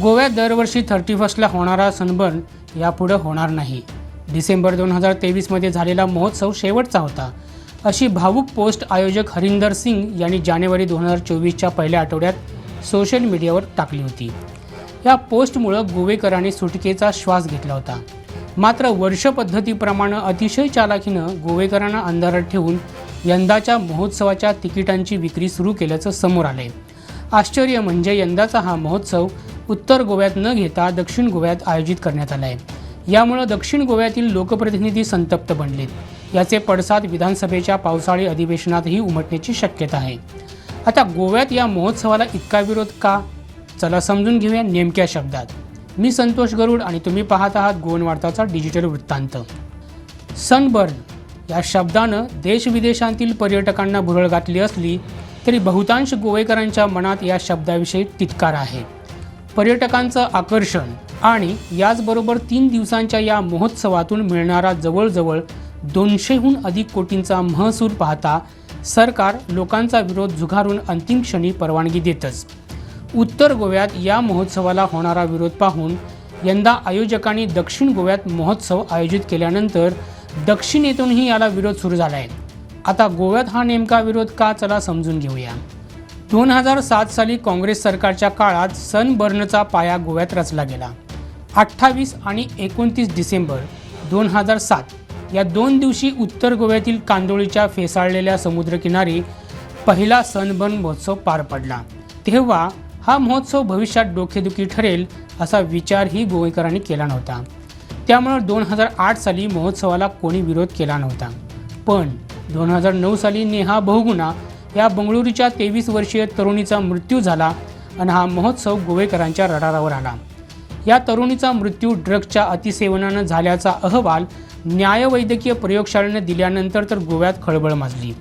गोव्यात दरवर्षी थर्टी फर्स्टला होणारा सनबर्न यापुढं होणार नाही. डिसेंबर दोन हजार तेवीसमध्ये झालेला महोत्सव शेवटचा होता. अशी भावूक पोस्ट आयोजक हरिंदर सिंग यांनी जानेवारी दोन हजार चोवीसच्या पहिल्या आठवड्यात सोशल मीडियावर टाकली होती. या पोस्टमुळं गोवेकरांनी सुटकेचा श्वास घेतला होता. मात्र वर्ष पद्धतीप्रमाणे अतिशय चालाखीनं गोवेकरांना अंधारात ठेवून यंदाच्या महोत्सवाच्या तिकिटांची विक्री सुरू केल्याचं समोर आलंय. आश्चर्य म्हणजे यंदाचा हा महोत्सव उत्तर गोव्यात न घेता दक्षिण गोव्यात आयोजित करण्यात आला आहे. यामुळं दक्षिण गोव्यातील लोकप्रतिनिधी संतप्त बनलेत. याचे पडसाद विधानसभेच्या पावसाळी अधिवेशनातही उमटण्याची शक्यता आहे. आता गोव्यात या महोत्सवाला इतका विरोध का? चला समजून घेऊया नेमक्या शब्दात. मी संतोष गरुड आणि तुम्ही पाहत आहात गोवन वार्ताचा डिजिटल वृत्तांत. सनबर्न या शब्दानं देशविदेशांतील पर्यटकांना भुरळ घातली असली तरी बहुतांश गोवेकरांच्या मनात या शब्दाविषयी तितकार आहे. पर्यटकांचं आकर्षण आणि याचबरोबर तीन दिवसांच्या या महोत्सवातून मिळणारा जवळजवळ दोनशेहून अधिक कोटींचा महसूल पाहता सरकार लोकांचा विरोध झुगारून अंतिम क्षणी परवानगी देतच. उत्तर गोव्यात या महोत्सवाला होणारा विरोध पाहून यंदा आयोजकांनी दक्षिण गोव्यात महोत्सव आयोजित केल्यानंतर दक्षिणेतूनही याला विरोध सुरू झाला आहे आता गोव्यात हा नेमका विरोध का चला समजून घेऊया. दोन हजार सात साली काँग्रेस सरकारच्या काळात सनबर्नचा पाया गोव्यात रचला गेला. अठ्ठावीस आणि एकोणतीस डिसेंबर दोन हजार सात या दोन दिवशी उत्तर गोव्यातील कांदोळीच्या फेसाळलेल्या समुद्रकिनारी पहिला सनबर्न महोत्सव पार पडला. तेव्हा हा महोत्सव भविष्यात डोकेदुखी ठरेल असा विचारही गोवेकरांनी केला नव्हता. त्यामुळे दोन हजार आठ साली महोत्सवाला कोणी विरोध केला नव्हता. पण दोन हजार नऊ साली नेहा बहुगुणा या बंगळुरूच्या तेवीस वर्षीय तरुणीचा मृत्यू झाला आणि हा महोत्सव गोवेकरांच्या रडारावर आला. या तरुणीचा मृत्यू ड्रग्जच्या अतिसेवनानं झाल्याचा अहवाल न्यायवैद्यकीय प्रयोगशाळेनं दिल्यानंतर तर गोव्यात खळबळ माजली.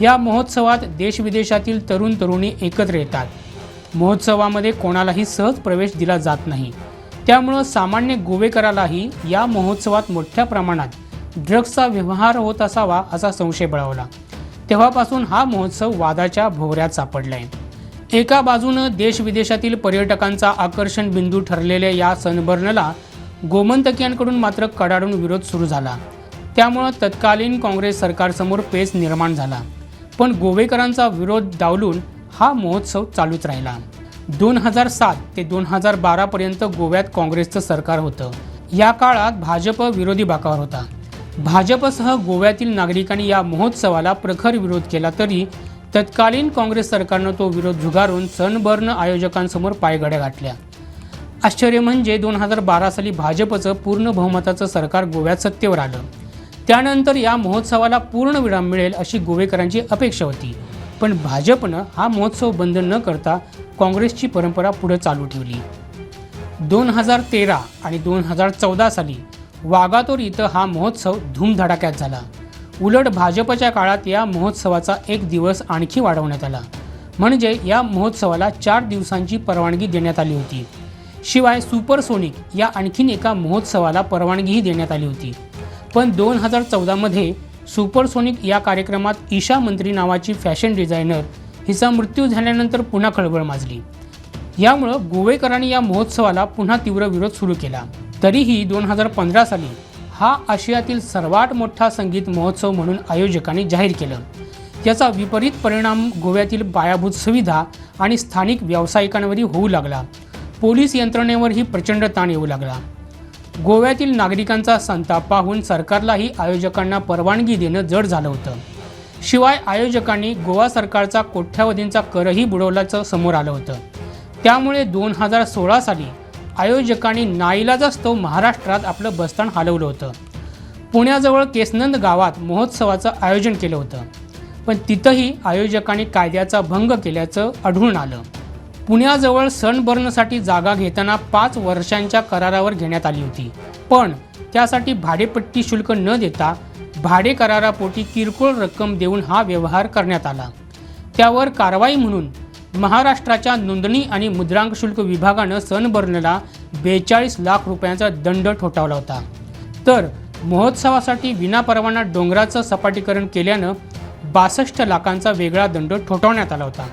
या महोत्सवात देशविदेशातील तरुण तरुणी एकत्र येतात. महोत्सवामध्ये कोणालाही सहज प्रवेश दिला जात नाही. त्यामुळं सामान्य गोवेकरालाही या महोत्सवात मोठ्या प्रमाणात ड्रग्जचा व्यवहार होत असावा असा संशय बळावला. तेव्हापासून हा महोत्सव वादाच्या भोवऱ्यात सापडला आहे एका बाजूनं देशविदेशातील पर्यटकांचा आकर्षण बिंदू ठरलेल्या या सनबर्नला गोमंतकीयांकडून मात्र कडाडून विरोध सुरू झाला. त्यामुळं तत्कालीन काँग्रेस सरकारसमोर पेच निर्माण झाला. पण गोवेकरांचा विरोध डावलून हा महोत्सव चालूच राहिला. दोन हजार सात ते दोन हजार बारापर्यंत गोव्यात काँग्रेसचं सरकार होतं. या काळात भाजप विरोधी बाकावर होता. भाजपसह गोव्यातील नागरिकांनी या महोत्सवाला प्रखर विरोध केला तरी तत्कालीन काँग्रेस सरकारनं तो विरोध झुगारून सनबर्न आयोजकांसमोर पायघड्या गाठल्या. आश्चर्य म्हणजे दोन हजार बारा साली भाजपचं पूर्ण बहुमताचं सरकार गोव्यात सत्तेवर आलं. त्यानंतर या महोत्सवाला पूर्ण विराम मिळेल अशी गोवेकरांची अपेक्षा होती. पण भाजपनं हा महोत्सव बंद न करता काँग्रेसची परंपरा पुढे चालू ठेवली. दोन हजार तेरा आणि दोन हजार चौदा साली वागातोर इथं हा महोत्सव धूमधडाक्यात झाला. उलट भाजपच्या काळात या महोत्सवाचा एक दिवस आणखी वाढवण्यात आला. म्हणजे या महोत्सवाला चार दिवसांची परवानगी देण्यात आली होती. शिवाय सुपरसोनिक या आणखीन एका महोत्सवाला परवानगीही देण्यात आली होती. पण दोन हजार चौदामध्ये सुपरसोनिक या कार्यक्रमात ईशा मंत्री नावाची फॅशन डिझायनर हिचा मृत्यू झाल्यानंतर पुन्हा खळबळ माजली. यामुळं गोवेकरांनी या महोत्सवाला पुन्हा तीव्र विरोध सुरू केला. तरीही दोन हजार पंधरा साली हा आशियातील सर्वात मोठा संगीत महोत्सव म्हणून आयोजकांनी जाहीर केलं. याचा विपरीत परिणाम गोव्यातील पायाभूत सुविधा आणि स्थानिक व्यावसायिकांवरही होऊ लागला. पोलीस यंत्रणेवरही प्रचंड ताण येऊ लागला. गोव्यातील नागरिकांचा संताप पाहून सरकारलाही आयोजकांना परवानगी देणं जड झालं होतं. शिवाय आयोजकांनी गोवा सरकारचा कोट्यावधींचा करही बुडवल्याचं समोर आलं होतं. त्यामुळे दोन हजार सोळा साली आयोजकांनी नाईलाजास्तव महाराष्ट्रात आपलं बस्तान हलवलं होतं. पुण्याजवळ केसनंद गावात महोत्सवाचं आयोजन केलं होतं. पण तिथंही आयोजकांनी कायद्याचा भंग केल्याचं आढळून आलं. पुण्याजवळ सणबर्नसाठी जागा घेताना पाच वर्षांच्या करारावर घेण्यात आली होती. पण त्यासाठी भाडेपट्टी शुल्क न देता भाडे करारापोटी किरकोळ रक्कम देऊन हा व्यवहार करण्यात आला. त्यावर कारवाई म्हणून महाराष्ट्राच्या नोंदणी आणि मुद्रांक शुल्क विभागानं सनबर्नला बेचाळीस लाख रुपयांचा दंड ठोठावला होता. तर महोत्सवासाठी विनापरवाना डोंगराचं सपाटीकरण केल्यानं बासष्ट लाखांचा वेगळा दंड ठोठावण्यात आला होता.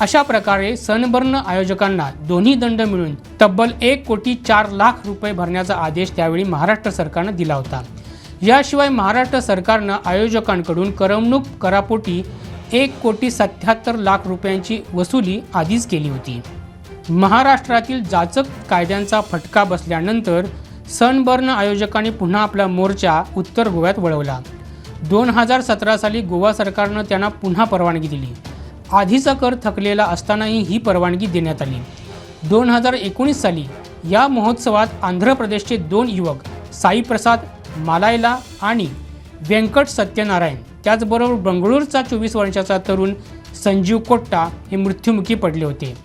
अशा प्रकारे सनबर्न आयोजकांना दोन्ही दंड मिळून तब्बल एक कोटी चार लाख रुपये भरण्याचा आदेश त्यावेळी महाराष्ट्र सरकारनं दिला होता. याशिवाय महाराष्ट्र सरकारनं आयोजकांकडून करमणूक करापोटी एक कोटी सत्याहत्तर लाख रुपयांची वसुली आधीच केली होती. महाराष्ट्रातील जाचक कायद्यांचा फटका बसल्यानंतर सनबर्न आयोजकांनी पुन्हा आपला मोर्चा उत्तर गोव्यात वळवला. दोन हजार सतरा साली गोवा सरकारनं त्यांना पुन्हा परवानगी दिली. आधीचा कर थकलेला असतानाही ही परवानगी देण्यात आली. दोन हजार एकोणीस साली या महोत्सवात आंध्र प्रदेशचे दोन युवक साईप्रसाद मालायला आणि व्यंकट सत्यनारायण त्याचबरोबर बंगळूरचा चोवीस वर्षाचा तरुण संजीव कोट्टा हे मृत्युमुखी पडले होते.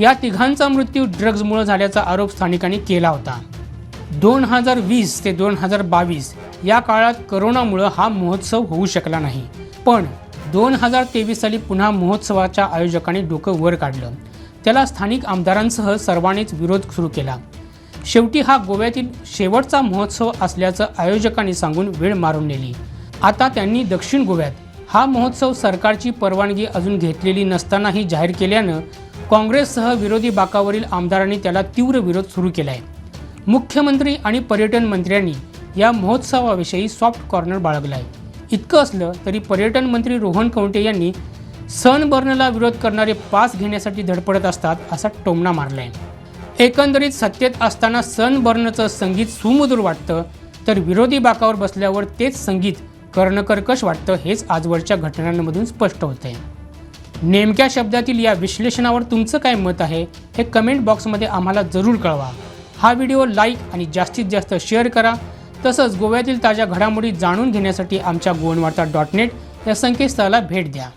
या तिघांचा मृत्यू ड्रग्जमुळे झाल्याचा आरोप स्थानिकांनी केला होता. दोन हजार वीस ते दोन हजार बावीस या काळात करोनामुळं हा महोत्सव होऊ शकला नाही. पण दोन हजार तेवीस साली पुन्हा महोत्सवाच्या आयोजकांनी डोकं वर काढलं. त्याला स्थानिक आमदारांसह सर्वांनीच विरोध सुरू केला. शेवटी हा गोव्यातील शेवटचा महोत्सव असल्याचं आयोजकांनी सांगून वेळ मारून नेली. आता त्यांनी दक्षिण गोव्यात हा महोत्सव सरकारची परवानगी अजून घेतलेली नसतानाही जाहीर केल्यानं काँग्रेससह विरोधी बाकावरील आमदारांनी त्याला तीव्र विरोध सुरू केला आहे मुख्यमंत्री आणि पर्यटन मंत्र्यांनी या महोत्सवाविषयी सॉफ्ट कॉर्नर बाळगला आहे इतकं असलं तरी पर्यटन मंत्री रोहन कवंटे यांनी सनबर्नला विरोध करणारे पास घेण्यासाठी धडपडत असतात असा टोमणा मारला आहे एकंदरीत सत्तेत असताना सनबर्नचं संगीत सुमधुर वाटतं तर विरोधी बाकावर बसल्यावर तेच संगीत कर्णकर्कश वाटतं हेच आजवरच्या घटनांमधून स्पष्ट होतं. आहे नेमक्या शब्दातील या विश्लेषणावर तुमचं काय मत आहे हे कमेंट बॉक्समध्ये आम्हाला जरूर कळवा. हा व्हिडिओ लाईक आणि जास्तीत जास्त शेअर करा. तसंच गोव्यातील ताज्या घडामोडी जाणून घेण्यासाठी आमच्या गोवनवार्ता डॉट नेट या संकेतस्थळाला भेट द्या.